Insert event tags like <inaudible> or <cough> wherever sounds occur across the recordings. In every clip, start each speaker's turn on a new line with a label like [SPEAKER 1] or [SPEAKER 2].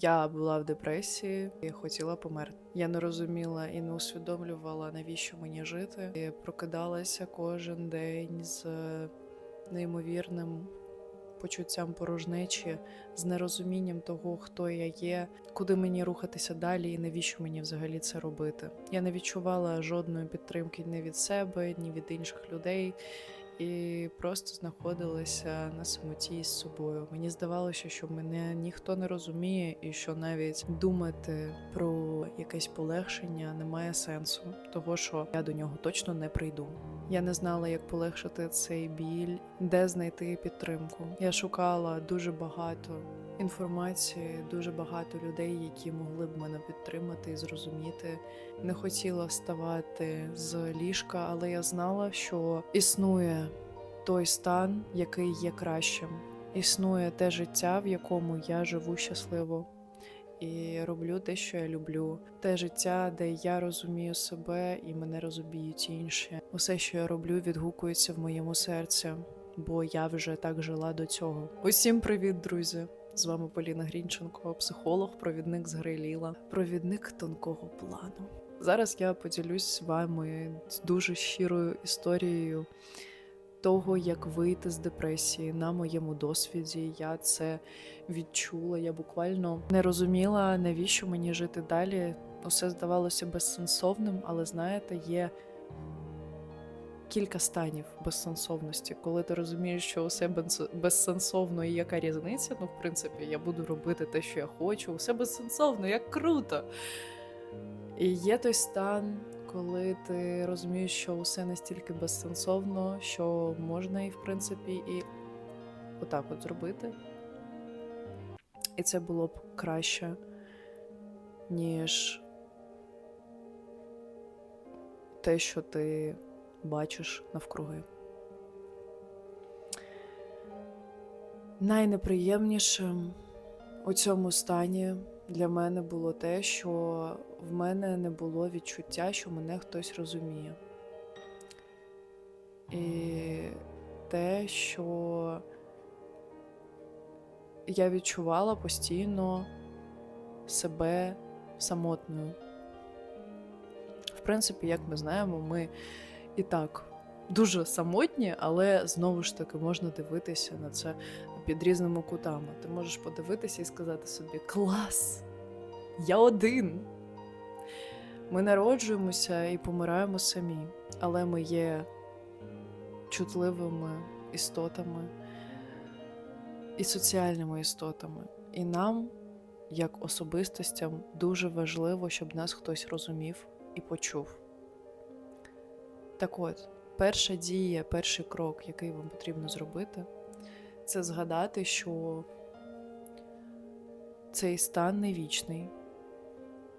[SPEAKER 1] Я була в депресії і хотіла померти. Я не розуміла і не усвідомлювала, навіщо мені жити. І прокидалася кожен день з неймовірним почуттям порожнечі, з нерозумінням того, хто я є, куди мені рухатися далі, і навіщо мені взагалі це робити. Я не відчувала жодної підтримки ні від себе, ні від інших людей. І просто знаходилася на самоті з собою. Мені здавалося, що мене ніхто не розуміє, і що навіть думати про якесь полегшення немає сенсу, того що я до нього точно не прийду. Я не знала, як полегшити цей біль, де знайти підтримку. Я шукала дуже багато інформації, дуже багато людей, які могли б мене підтримати і зрозуміти. Не хотіла вставати з ліжка, але я знала, що існує той стан, який є кращим. Існує те життя, в якому я живу щасливо. І роблю те, що я люблю, те життя, де я розумію себе і мене розуміють інші. Усе, що я роблю, відгукується в моєму серці, бо я вже так жила до цього. Усім привіт, друзі! З вами Поліна Грінченко, психолог, провідник з гри Ліла, провідник тонкого плану. Зараз я поділюсь з вами дуже щирою історією того, як вийти з депресії на моєму досвіді. Я це відчула. Я буквально не розуміла, навіщо мені жити далі. Усе здавалося безсенсовним, але знаєте, є кілька станів безсенсовності, коли ти розумієш, що усе безсенсовно і яка різниця. Ну, в принципі, я буду робити те, що я хочу, усе безсенсовно, як круто. І є той стан, коли ти розумієш, що усе настільки безсенсовно, що можна і, в принципі, і отак от зробити. І це було б краще, ніж те, що ти бачиш навкруги. Найнеприємнішим у цьому стані для мене було те, що в мене не було відчуття, що мене хтось розуміє. І те, що я відчувала постійно себе самотною. В принципі, як ми знаємо, ми і так дуже самотні, але знову ж таки можна дивитися на це під різними кутами. Ти можеш подивитися і сказати собі: Клас! Я один. Ми народжуємося і помираємо самі, але ми є чутливими істотами і соціальними істотами. І нам, як особистостям, дуже важливо, щоб нас хтось розумів і почув. Так от, перша дія, перший крок, який вам потрібно зробити, це згадати, що цей стан не вічний.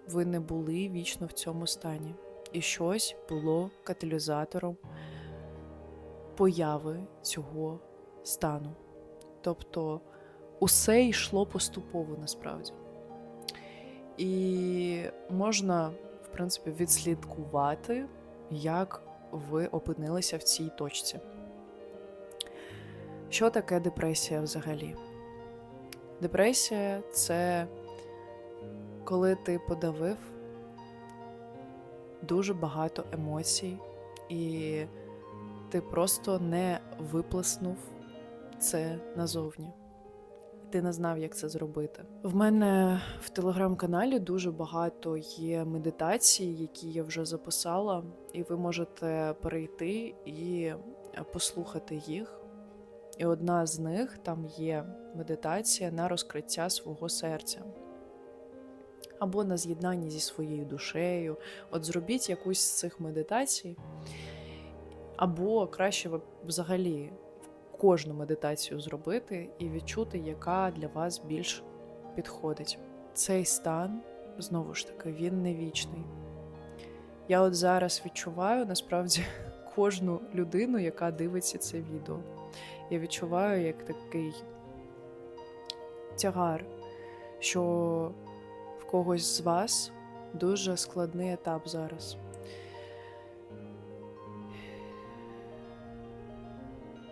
[SPEAKER 1] Ви не були вічно в цьому стані. І щось було каталізатором появи цього стану. Тобто усе йшло поступово насправді. І можна, в принципі, відслідкувати, як ви опинилися в цій точці. Що таке депресія взагалі? Депресія це коли ти подавив дуже багато емоцій, і ти просто не виплеснув це назовні. Не знав, як це зробити. В мене в телеграм-каналі дуже багато є медитацій, які я вже записала, і ви можете перейти і послухати їх. І одна з них там є медитація на розкриття свого серця. Або на з'єднанні зі своєю душею. От зробіть якусь з цих медитацій, або краще взагалі кожну медитацію зробити і відчути, яка для вас більш підходить. Цей стан, знову ж таки, він не вічний. Я от зараз відчуваю насправді <laughs> кожну людину, яка дивиться це відео. Я відчуваю як такий тягар, що в когось з вас дуже складний етап зараз.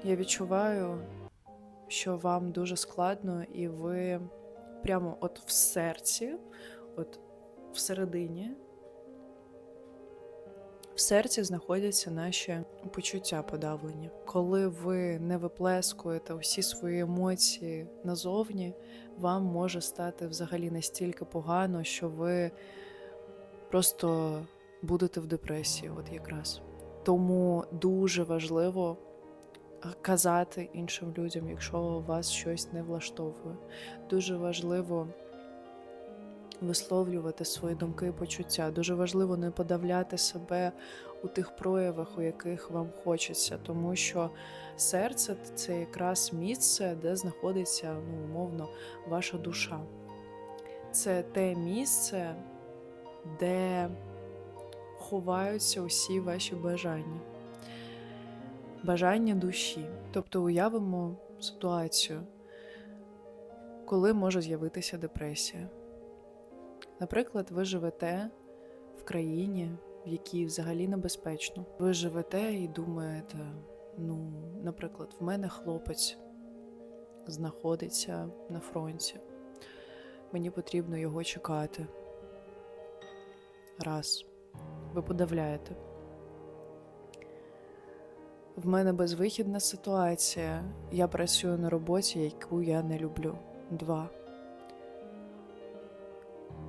[SPEAKER 1] Я відчуваю, що вам дуже складно, і ви прямо от в серці, от всередині, в серці знаходяться наші почуття подавлені. Коли ви не виплескуєте усі свої емоції назовні, вам може стати взагалі настільки погано, що ви просто будете в депресії, от якраз. Тому дуже важливо казати іншим людям, якщо вас щось не влаштовує. Дуже важливо висловлювати свої думки і почуття. Дуже важливо не подавляти себе у тих проявах, у яких вам хочеться, тому що серце це якраз місце, де знаходиться ну, умовно ваша душа. Це те місце, де ховаються усі ваші бажання. Бажання душі. Тобто уявимо ситуацію, коли може з'явитися депресія. Наприклад, ви живете в країні, в якій взагалі небезпечно. Ви живете і думаєте, ну, наприклад, в мене хлопець знаходиться на фронті. Мені потрібно його чекати. Раз. Ви подавляєте. В мене безвихідна ситуація. Я працюю на роботі, яку я не люблю. Два.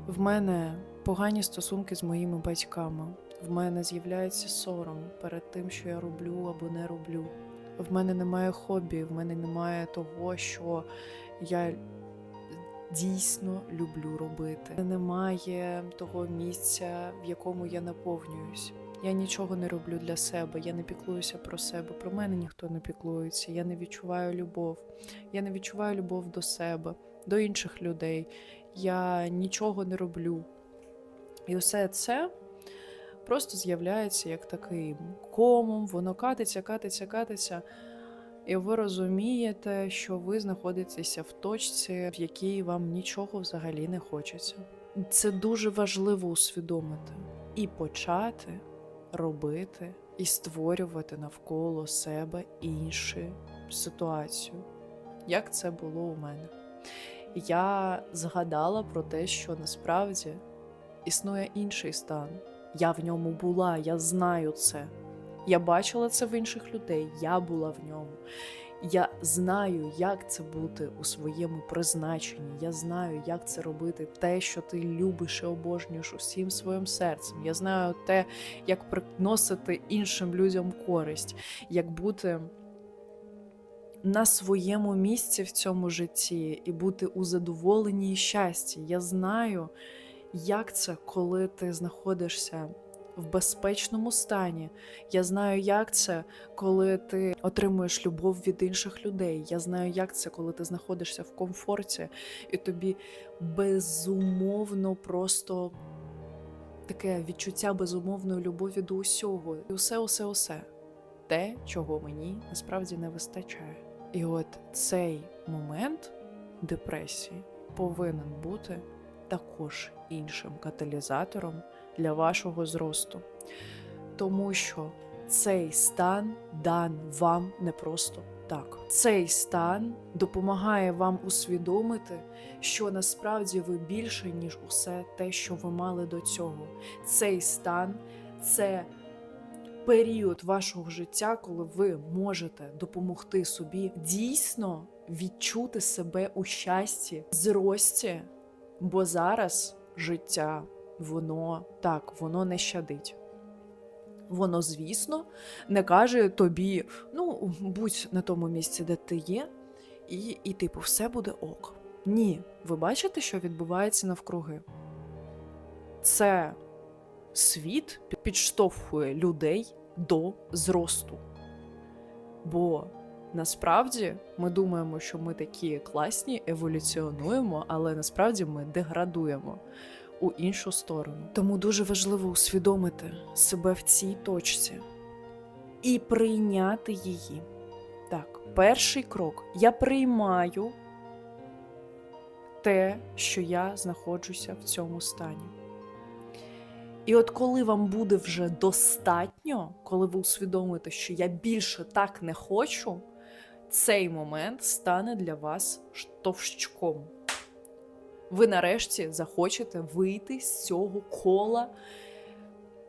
[SPEAKER 1] В мене погані стосунки з моїми батьками. В мене з'являється сором перед тим, що я роблю або не роблю. В мене немає хобі, в мене немає того, що я дійсно люблю робити. Немає того місця, в якому я наповнююсь. Я нічого не роблю для себе, я не піклуюся про себе. Про мене ніхто не піклується. Я не відчуваю любов. Я не відчуваю любов до себе, до інших людей. Я нічого не роблю. І усе це просто з'являється як такий комом, воно катиться, катиться, катиться. І ви розумієте, що ви знаходитеся в точці, в якій вам нічого взагалі не хочеться. Це дуже важливо усвідомити і почати робити і створювати навколо себе іншу ситуацію, як це було у мене. Я згадала про те, що насправді існує інший стан. Я в ньому була, я знаю це. Я бачила це в інших людей, я була в ньому. Я знаю, як це бути у своєму призначенні. Я знаю, як це робити те, що ти любиш і обожнюєш усім своїм серцем. Я знаю те, як приносити іншим людям користь, як бути на своєму місці в цьому житті і бути у задоволенні і щасті. Я знаю, як це, коли ти знаходишся в безпечному стані. Я знаю, як це, коли ти отримуєш любов від інших людей. Я знаю, як це, коли ти знаходишся в комфорті, і тобі безумовно просто таке відчуття безумовної любові до усього. І усе, усе, усе. Те, чого мені насправді не вистачає. І от цей момент депресії повинен бути також іншим каталізатором для вашого зросту. Тому що цей стан дан вам не просто так. Цей стан допомагає вам усвідомити, що насправді ви більше, ніж усе те, що ви мали до цього. Цей стан це період вашого життя, коли ви можете допомогти собі дійсно відчути себе у щасті, зрості, бо зараз життя воно так, воно не щадить. Воно, звісно, не каже тобі, ну, будь на тому місці, де ти є, і, і типу, все буде ок. Ні, ви бачите, що відбувається навкруги? Це світ підштовхує людей до зросту. Бо насправді ми думаємо, що ми такі класні, еволюціонуємо, але насправді ми деградуємо у іншу сторону. Тому дуже важливо усвідомити себе в цій точці і прийняти її. Так, перший крок. Я приймаю те, що я знаходжуся в цьому стані. І от коли вам буде вже достатньо, коли ви усвідомите, що я більше так не хочу, цей момент стане для вас штовщком. Ви нарешті захочете вийти з цього кола,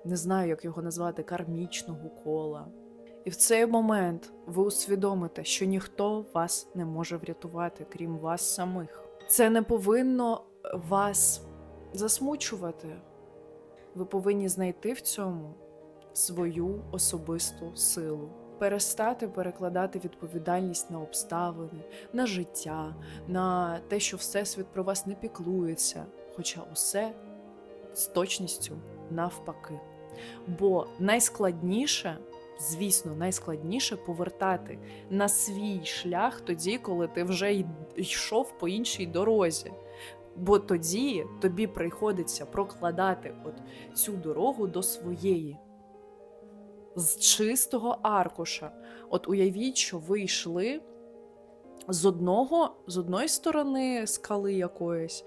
[SPEAKER 1] не знаю, як його назвати, кармічного кола. І в цей момент ви усвідомите, що ніхто вас не може врятувати, крім вас самих. Це не повинно вас засмучувати. Ви повинні знайти в цьому свою особисту силу, перестати перекладати відповідальність на обставини, на життя, на те, що Всесвіт про вас не піклується, хоча усе з точністю навпаки. Бо найскладніше, звісно, найскладніше повертати на свій шлях тоді, коли ти вже йшов по іншій дорозі. Бо тоді тобі приходиться прокладати от цю дорогу до своєї. З чистого аркуша. От уявіть, що ви йшли з одного, з одної сторони скали якоїсь,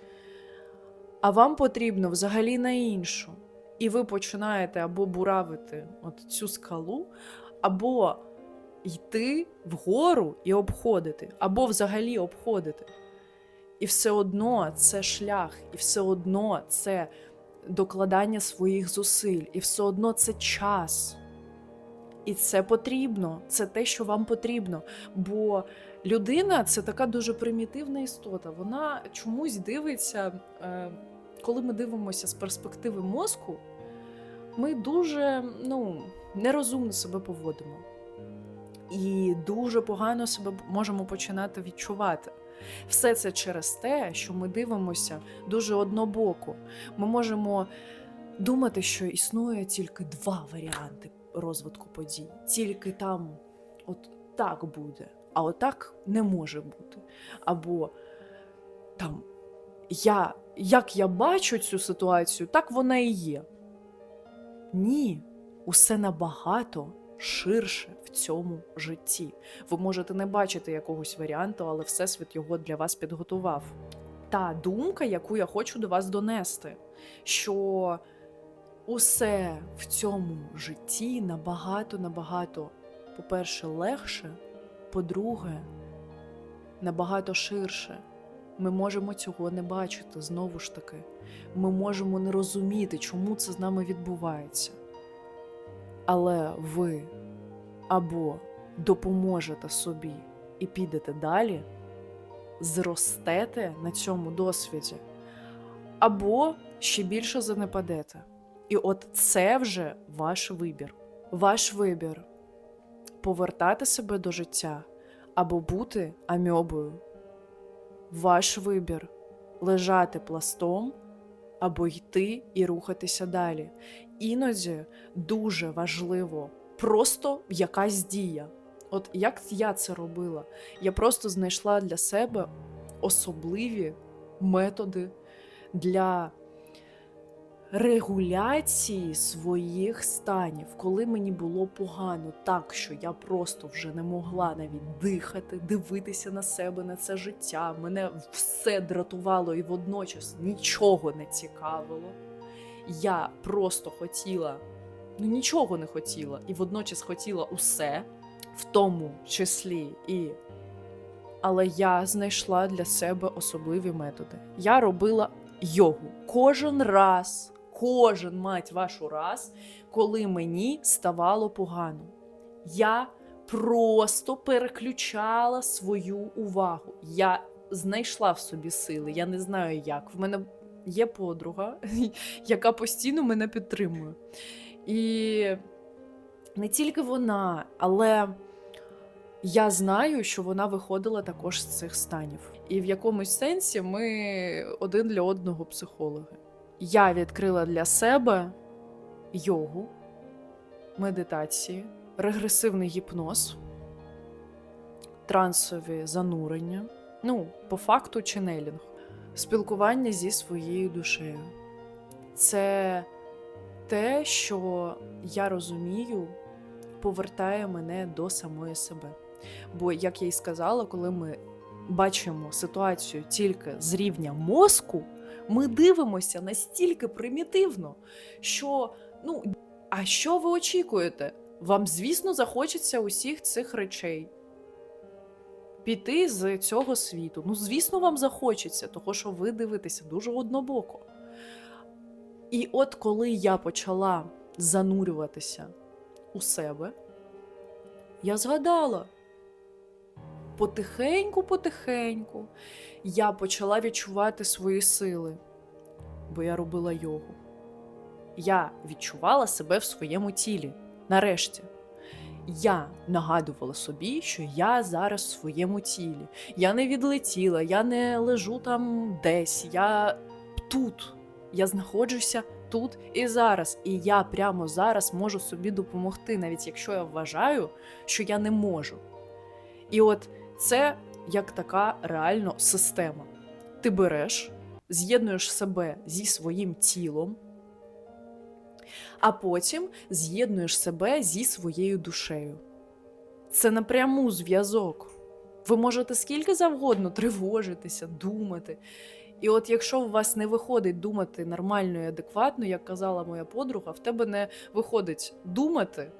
[SPEAKER 1] а вам потрібно взагалі на іншу. І ви починаєте або буравити от цю скалу, або йти вгору і обходити, або взагалі обходити. І все одно це шлях, і все одно це докладання своїх зусиль, і все одно це час. І це потрібно, це те, що вам потрібно. Бо людина це така дуже примітивна істота. Вона чомусь дивиться, е, коли ми дивимося з перспективи мозку, ми дуже ну, нерозумно себе поводимо. І дуже погано себе можемо починати відчувати. Все це через те, що ми дивимося дуже однобоко. Ми можемо думати, що існує тільки два варіанти розвитку подій. Тільки там от так буде, а отак не може бути. Або там я, як я бачу цю ситуацію, так вона і є. Ні, усе набагато ширше в цьому житті. Ви можете не бачити якогось варіанту, але Всесвіт його для вас підготував. Та думка, яку я хочу до вас донести, що усе в цьому житті набагато, набагато, по-перше, легше, по-друге, набагато ширше. Ми можемо цього не бачити знову ж таки. Ми можемо не розуміти, чому це з нами відбувається. Але ви або допоможете собі і підете далі, зростете на цьому досвіді, або ще більше занепадете. І от це вже ваш вибір. Ваш вибір повертати себе до життя або бути амьобою. Ваш вибір лежати пластом або йти і рухатися далі. Іноді дуже важливо просто якась дія. От як я це робила? Я просто знайшла для себе особливі методи для регуляції своїх станів, коли мені було погано, так що я просто вже не могла навіть дихати, дивитися на себе, на це життя. Мене все дратувало і водночас нічого не цікавило. Я просто хотіла, ну нічого не хотіла, і водночас хотіла усе, в тому числі і. Але я знайшла для себе особливі методи. Я робила йогу кожен раз, кожен мать вашу раз, коли мені ставало погано. Я просто переключала свою увагу. Я знайшла в собі сили. Я не знаю як. В мене є подруга, <laughs> яка постійно мене підтримує. І не тільки вона, але я знаю, що вона виходила також з цих станів. І в якомусь сенсі ми один для одного психологи. Я відкрила для себе йогу, медитації, регресивний гіпноз, трансові занурення, ну, по факту ченелінг, спілкування зі своєю душею. Це те, що я розумію, повертає мене до самої себе. Бо, як я й сказала, коли ми бачимо ситуацію тільки з рівня мозку, ми дивимося настільки примітивно, що ну, а що ви очікуєте? Вам, звісно, захочеться усіх цих речей. піти з цього світу. Ну, звісно, вам захочеться, того що ви дивитеся дуже однобоко. І от коли я почала занурюватися у себе, я згадала. Потихеньку, потихеньку я почала відчувати свої сили, бо я робила йогу. Я відчувала себе в своєму тілі. Нарешті. Я нагадувала собі, що я зараз в своєму тілі. Я не відлетіла, я не лежу там десь, я тут. Я знаходжуся тут і зараз. І я прямо зараз можу собі допомогти, навіть якщо я вважаю, що я не можу. І от це як така реально система. Ти береш, з'єднуєш себе зі своїм тілом, а потім з'єднуєш себе зі своєю душею. Це напряму зв'язок. Ви можете скільки завгодно тривожитися, думати. І от якщо у вас не виходить думати нормально і адекватно, як казала моя подруга, в тебе не виходить думати,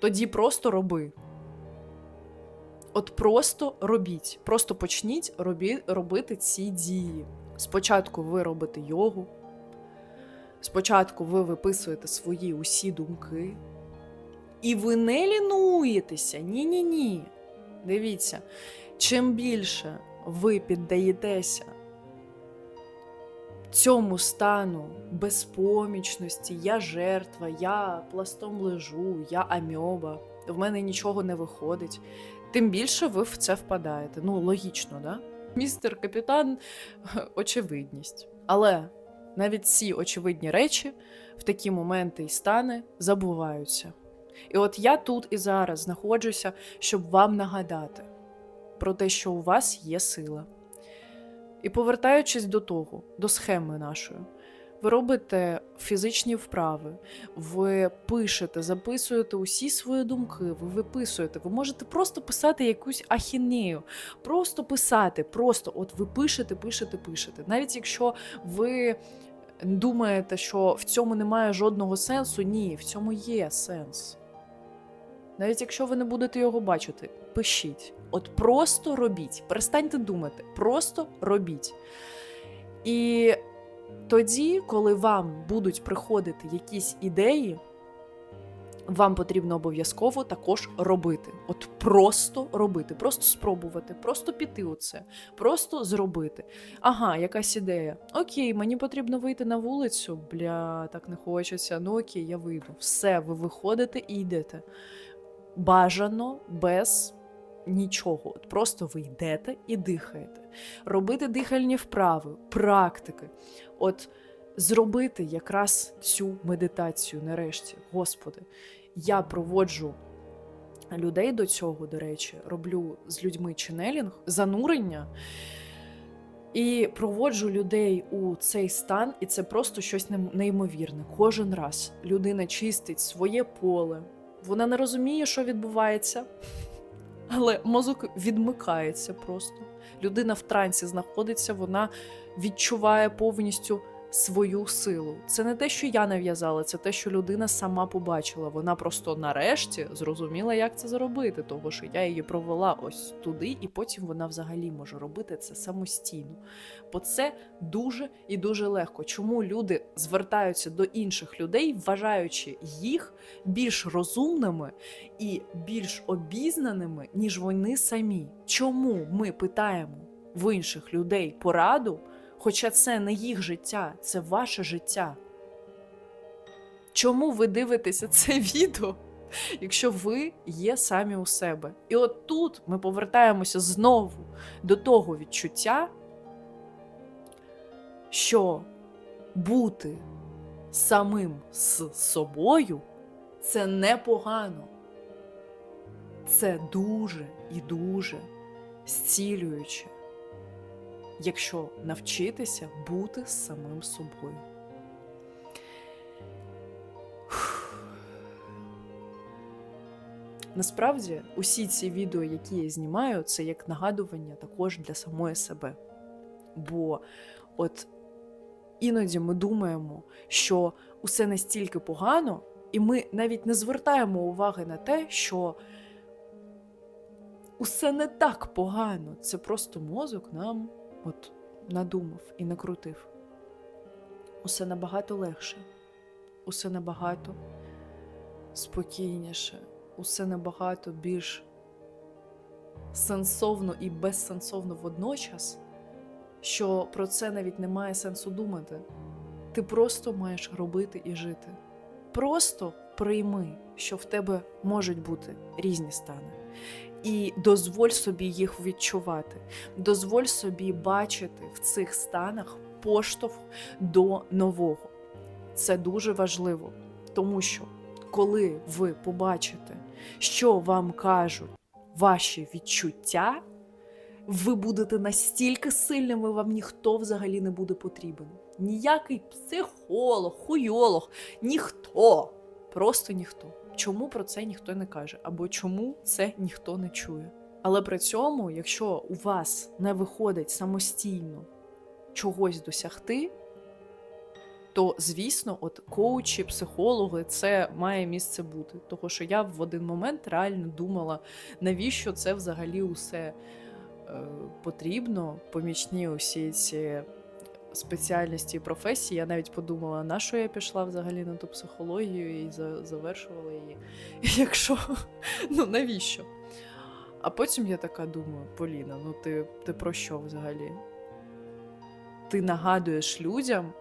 [SPEAKER 1] тоді просто роби. От просто робіть, просто почніть робі, робити ці дії. Спочатку ви робите йогу, спочатку ви виписуєте свої усі думки, і ви не лінуєтеся. Ні-ні-ні. Дивіться, чим більше ви піддаєтеся цьому стану безпомічності, я жертва, я пластом лежу, я амьоба, в мене нічого не виходить, тим більше ви в це впадаєте. Ну, логічно, да? Містер капітан, <laughs> очевидність. Але навіть ці очевидні речі в такі моменти і стани забуваються. І от я тут і зараз знаходжуся, щоб вам нагадати про те, що у вас є сила. І повертаючись до того, до схеми нашої, ви робите фізичні вправи, ви пишете, записуєте усі свої думки, ви виписуєте. Ви можете просто писати якусь ахінею, просто писати, просто от ви пишете, пишете, пишете. Навіть якщо ви думаєте, що в цьому немає жодного сенсу, ні, в цьому є сенс. Навіть якщо ви не будете його бачити, пишіть. От просто робіть. Перестаньте думати, просто робіть. І тоді, коли вам будуть приходити якісь ідеї, вам потрібно обов'язково також робити. От просто робити, просто спробувати, просто піти у це, просто зробити. Ага, якась ідея. Окей, мені потрібно вийти на вулицю. Бля, так не хочеться. Ну окей, я вийду. Все, ви виходите і йдете. Бажано без нічого. От просто ви йдете і дихаєте. Робити дихальні вправи, практики. От зробити якраз цю медитацію нарешті. Господи, я проводжу людей до цього, до речі, роблю з людьми ченелінг, занурення. І проводжу людей у цей стан, і це просто щось неймовірне. Кожен раз людина чистить своє поле. Вона не розуміє, що відбувається, але мозок відмикається просто. Людина в трансі знаходиться, вона відчуває повністю свою силу. Це не те, що я нав'язала, це те, що людина сама побачила. Вона просто нарешті зрозуміла, як це зробити, того що я її провела ось туди, і потім вона взагалі може робити це самостійно. Бо це дуже і дуже легко. Чому люди звертаються до інших людей, вважаючи їх більш розумними і більш обізнаними, ніж вони самі? Чому ми питаємо в інших людей пораду? Хоча це не їх життя, це ваше життя. Чому ви дивитеся це <laughs> відео, якщо ви є самі у себе? І от тут ми повертаємося знову до того відчуття, що бути самим з собою це непогано. Це дуже і дуже зцілююче якщо навчитися бути самим собою. Насправді, усі ці відео, які я знімаю, це як нагадування також для самої себе. Бо от іноді ми думаємо, що усе настільки погано, і ми навіть не звертаємо уваги на те, що усе не так погано. Це просто мозок нам от надумав і накрутив. Усе набагато легше, усе набагато спокійніше, усе набагато більш сенсовно і безсенсовно водночас, що про це навіть немає сенсу думати. Ти просто маєш робити і жити. Просто прийми, що в тебе можуть бути різні стани. І дозволь собі їх відчувати. Дозволь собі бачити в цих станах поштовх до нового. Це дуже важливо, тому що коли ви побачите, що вам кажуть ваші відчуття, ви будете настільки сильними, вам ніхто взагалі не буде потрібен. Ніякий психолог, хуйолог, ніхто. Просто ніхто. Чому про це ніхто не каже? Або чому це ніхто не чує? Але при цьому, якщо у вас не виходить самостійно чогось досягти, то звісно, от коучі, психологи, це має місце бути. Тому що я в один момент реально думала, навіщо це взагалі усе е, потрібно, помічні усі ці спеціальності і професії. Я навіть подумала, на що я пішла взагалі на ту психологію і завершувала її. <laughs> Якщо ну навіщо? А потім я така думаю: Поліна, ну ти, ти про що взагалі? Ти нагадуєш людям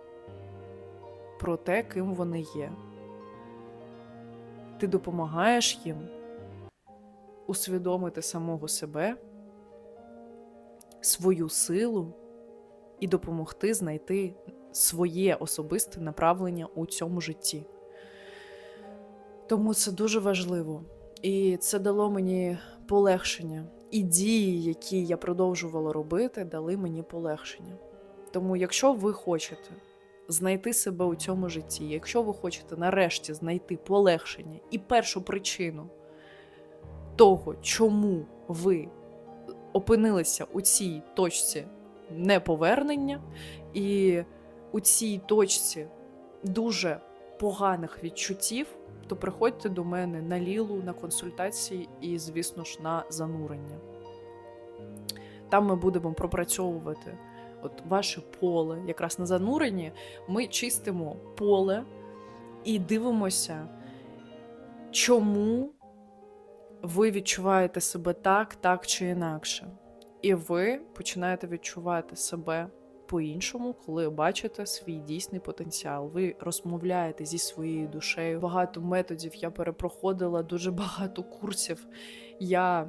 [SPEAKER 1] про те, ким вони є. Ти допомагаєш їм усвідомити самого себе, свою силу і допомогти знайти своє особисте направлення у цьому житті. Тому це дуже важливо. І це дало мені полегшення. І дії, які я продовжувала робити, дали мені полегшення. Тому, якщо ви хочете знайти себе у цьому житті, якщо ви хочете нарешті знайти полегшення і першу причину того, чому ви опинилися у цій точці неповернення, і у цій точці дуже поганих відчуттів, то приходьте до мене на лілу, на консультації і, звісно ж, на занурення. Там ми будемо пропрацьовувати от ваше поле. Якраз на зануренні ми чистимо поле і дивимося, чому ви відчуваєте себе так, так чи інакше. І ви починаєте відчувати себе по-іншому, коли бачите свій дійсний потенціал. Ви розмовляєте зі своєю душею. Багато методів я перепроходила, дуже багато курсів я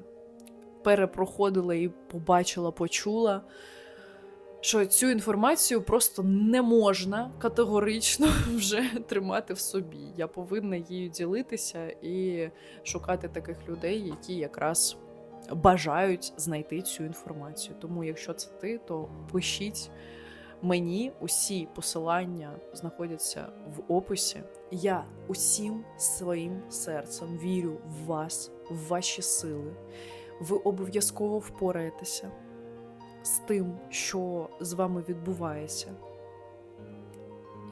[SPEAKER 1] перепроходила і побачила, почула. Що цю інформацію просто не можна категорично <laughs> вже тримати в собі. Я повинна її ділитися і шукати таких людей, які якраз бажають знайти цю інформацію. Тому, якщо це ти, то пишіть мені усі посилання знаходяться в описі. Я усім своїм серцем вірю в вас, в ваші сили. Ви обов'язково впораєтеся з тим, що з вами відбувається.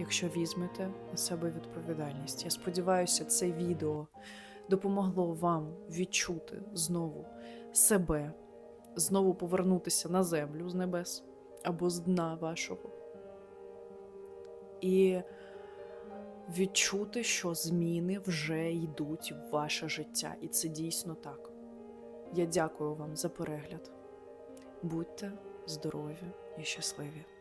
[SPEAKER 1] Якщо візьмете на себе відповідальність, я сподіваюся, це відео допомогло вам відчути знову себе, знову повернутися на землю з небес або з дна вашого. І відчути, що зміни вже йдуть в ваше життя. І це дійсно так. Я дякую вам за перегляд. Будьте здорові і щасливі!